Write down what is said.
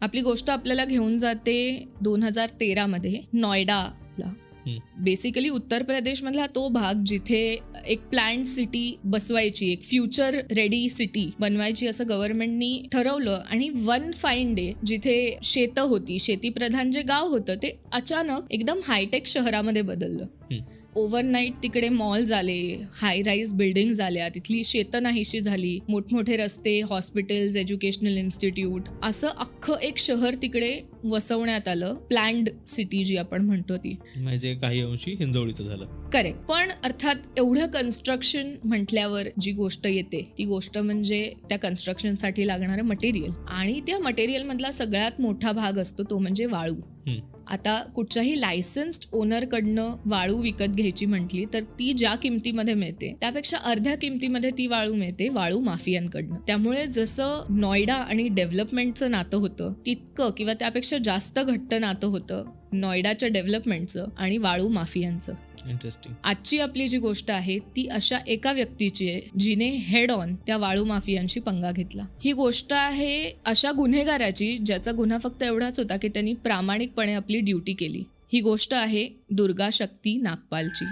आपली गोष्ट आपल्याला घेऊन जाते दोन हजार तेरामध्ये नॉयडाला बेसिकली उत्तर प्रदेशमधला तो भाग जिथे एक प्लॅन्ट सिटी बसवायची एक फ्युचर रेडी सिटी बनवायची असं गव्हर्नमेंटनी ठरवलं आणि वन फाईन डे जिथे शेतं होती शेतीप्रधान जे गाव होतं ते अचानक एकदम हायटेक शहरामध्ये बदललं. ओव्हरनाईट तिकडे मॉल झाले हाय राईज बिल्डिंग झाल्या तिथली शेतं नाहीशी झाली मोठमोठे रस्ते हॉस्पिटल्स एज्युकेशनल इन्स्टिट्यूट असं अख्खं एक शहर तिकडे वसवण्यात आलं प्लॅन्ड सिटी जी आपण म्हणतो ती. म्हणजे काही अंशी हिंजवळीचं झालं. करेक्ट पण अर्थात एवढं कन्स्ट्रक्शन म्हटल्यावर जी गोष्ट येते ती गोष्ट म्हणजे त्या कन्स्ट्रक्शनसाठी लागणारं मटेरियल आणि त्या मटेरियल मधला सगळ्यात मोठा भाग असतो तो म्हणजे वाळू. आता कुठच्याही लायसन्स्ड ओनरकडनं वाळू विकत घ्यायची म्हटली तर ती ज्या किमतीमध्ये मिळते त्यापेक्षा अर्ध्या किमतीमध्ये ती वाळू मिळते वाळू माफियांकडनं. त्यामुळे जसं नॉयडा आणि डेव्हलपमेंटचं नातं होतं तितकं किंवा त्यापेक्षा जास्त घट्ट नातं होतं नॉयडाच्या डेव्हलपमेंटचं आणि वाळू माफियांचं. इंटरेस्टिंग आजची आपली जी गोष्ट आहे ती अशा एका व्यक्तीची आहे जिने हेड ऑन त्या वाळू माफियांशी पंगा घेतला. ही गोष्ट आहे अशा गुन्हेगाराची ज्याचा गुन्हा फक्त एवढाच होता की त्यांनी प्रामाणिकपणे आपली ड्युटी केली. ही गोष्ट आहे दुर्गा शक्ती नागपालची.